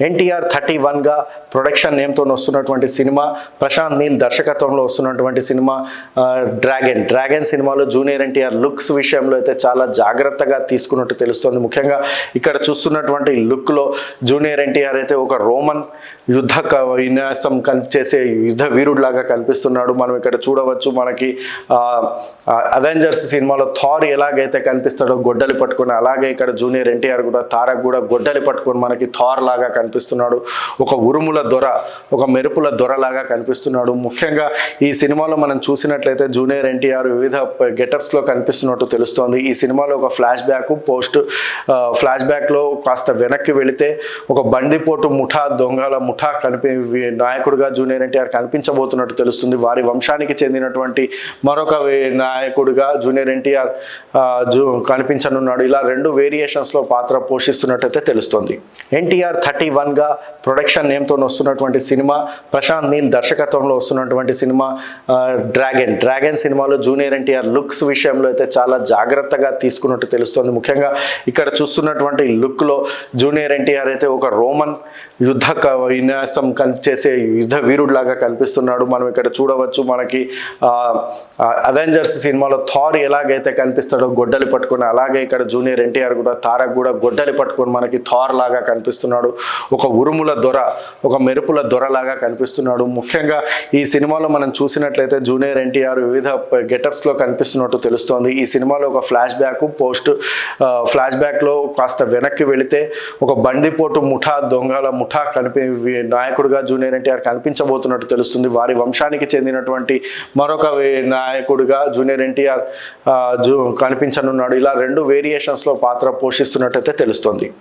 NTR thirty వన్గా production నేమ్తో వస్తున్నటువంటి సినిమా ప్రశాంత్ నీల్ దర్శకత్వంలో వస్తున్నటువంటి సినిమా డ్రాగన్. డ్రాగన్ సినిమాలో జూనియర్ ఎన్టీఆర్ లుక్స్ విషయంలో అయితే చాలా జాగ్రత్తగా తీసుకున్నట్టు తెలుస్తుంది. ముఖ్యంగా ఇక్కడ చూస్తున్నటువంటి లుక్లో జూనియర్ ఎన్టీఆర్ అయితే ఒక రోమన్ యుద్ధ క- విన్యాసం కన్ చేసే యుద్ధ వీరుడిలాగా కనిపిస్తున్నాడు. మనం ఇక్కడ చూడవచ్చు మనకి అవెంజర్స్ సినిమాలో థార్ ఎలాగైతే కనిపిస్తాడో గొడ్డలి పట్టుకొని అలాగే ఇక్కడ జూనియర్ ఎన్టీఆర్ కూడా తారక్ కూడా గొడ్డలి పట్టుకొని మనకి థార్ లాగా కనిపి కనిపిస్తున్నాడు. ఒక ఉరుముల దొర ఒక మెరుపుల దొర లాగా కనిపిస్తున్నాడు. ముఖ్యంగా ఈ సినిమాలో మనం చూసినట్లయితే జూనియర్ ఎన్టీఆర్ వివిధ గెటప్స్లో కనిపిస్తున్నట్టు తెలుస్తోంది. ఈ సినిమాలో ఒక ఫ్లాష్ బ్యాక్ పోస్ట్ ఫ్లాష్ బ్యాక్లో కాస్త వెనక్కి వెళితే ఒక బండిపోటు ముఠా దొంగల ముఠా కనిపి నాయకుడుగా జూనియర్ ఎన్టీఆర్ కనిపించబోతున్నట్టు తెలుస్తుంది. వారి వంశానికి చెందినటువంటి మరొక నాయకుడిగా జూనియర్ ఎన్టీఆర్ జూ కనిపించనున్నాడు. ఇలా రెండు వేరియేషన్స్లో పాత్ర పోషిస్తున్నట్టయితే తెలుస్తుంది. ఎన్టీఆర్ థర్టీ వన్గా ప్రొడక్షన్ నేమ్తో వస్తున్నటువంటి సినిమా ప్రశాంత్ నీల్ దర్శకత్వంలో వస్తున్నటువంటి సినిమా డ్రాగన్. డ్రాగన్ సినిమాలో జూనియర్ ఎన్టీఆర్ లుక్స్ విషయంలో అయితే చాలా జాగ్రత్తగా తీసుకున్నట్టు తెలుస్తుంది. ముఖ్యంగా ఇక్కడ చూస్తున్నటువంటి లుక్లో జూనియర్ ఎన్టీఆర్ అయితే ఒక రోమన్ యుద్ధ విన్యాసం కన్ చేసే యుద్ధ వీరుడిలాగా కనిపిస్తున్నాడు మనం ఇక్కడ చూడవచ్చు మనకి అవెంజర్స్ సినిమాలో థార్ ఎలాగైతే కనిపిస్తాడో గొడ్డలి పట్టుకొని అలాగే ఇక్కడ జూనియర్ ఎన్టీఆర్ కూడా తారక్ కూడా గొడ్డలి పట్టుకొని మనకి థార్ లాగా కనిపిస్తున్నాడు. ఒక ఉరుముల దొర ఒక మెరుపుల దొర లాగా కనిపిస్తున్నాడు. ముఖ్యంగా ఈ సినిమాలో మనం చూసినట్లయితే జూనియర్ ఎన్టీఆర్ వివిధ గెటప్స్లో కనిపిస్తున్నట్టు తెలుస్తోంది. ఈ సినిమాలో ఒక ఫ్లాష్ బ్యాక్ పోస్ట్ ఫ్లాష్ బ్యాక్లో కాస్త వెనక్కి వెళితే ఒక బండిపోటు ముఠా దొంగల ముఠా కనిపి నాయకుడుగా జూనియర్ ఎన్టీఆర్ కనిపించబోతున్నట్టు తెలుస్తుంది. వారి వంశానికి చెందినటువంటి మరొక నాయకుడిగా జూనియర్ ఎన్టీఆర్ జూ కనిపించనున్నాడు. ఇలా రెండు వేరియేషన్స్లో పాత్ర పోషిస్తున్నట్టయితే తెలుస్తుంది.